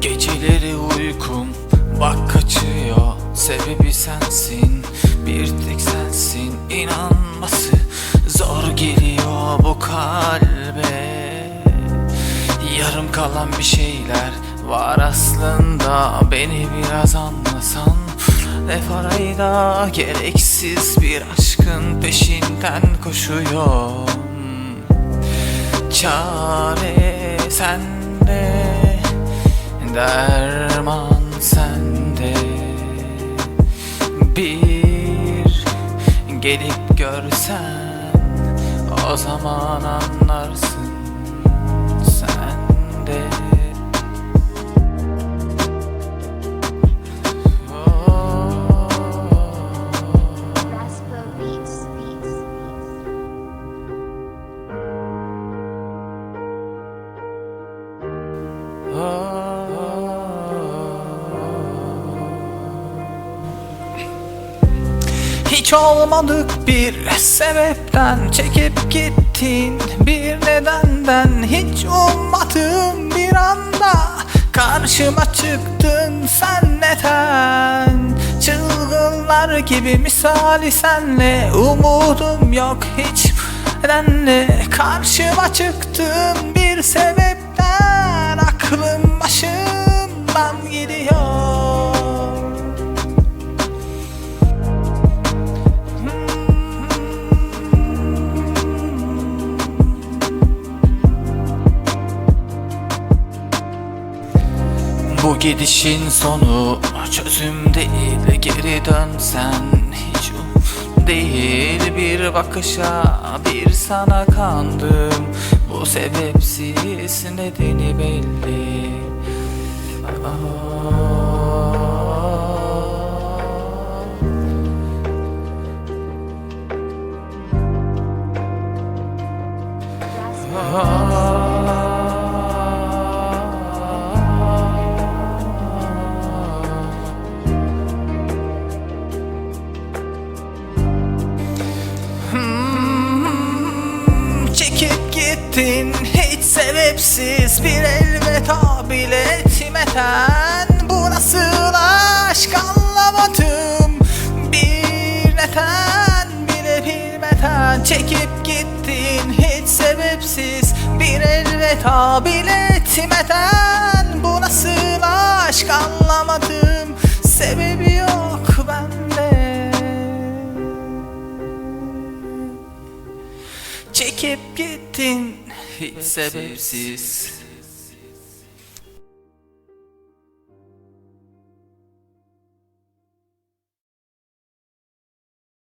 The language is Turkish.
Geceleri uykum bak kaçıyor. Sebebi sensin bir tek sensin. İnanması Zor geliyor bu kalbe. Yarım kalan bir şeyler var aslında Beni biraz anlasan. Ne parayla gereksiz bir aşkın peşinden koşuyorum Çare sende Derman sende. Bir gelip görsen O zaman anlarsın Hiç olmadık bir sebepten çekip gittin. Bir nedenden hiç ummadığım bir anda Karşıma çıktın sen neden? Çılgınlar gibi misali senle Umudum yok hiç nedenle Karşıma çıktın bir sebepten Aklım gidişin sonu. Çözüm değil Geri dönsen hiç değil. Bir bakışa bir sana kandım. Bu sebepsiz nedeni belli gittin hiç sebepsiz bir elveda bile etmeden Bu nasıl aşk anlamadım. Bir neden bile bilmeden Çekip gittin hiç sebepsiz bir elveda bile etmeden Bu nasıl aşk anlamadım Çekip gittin. Hiç sebepsiz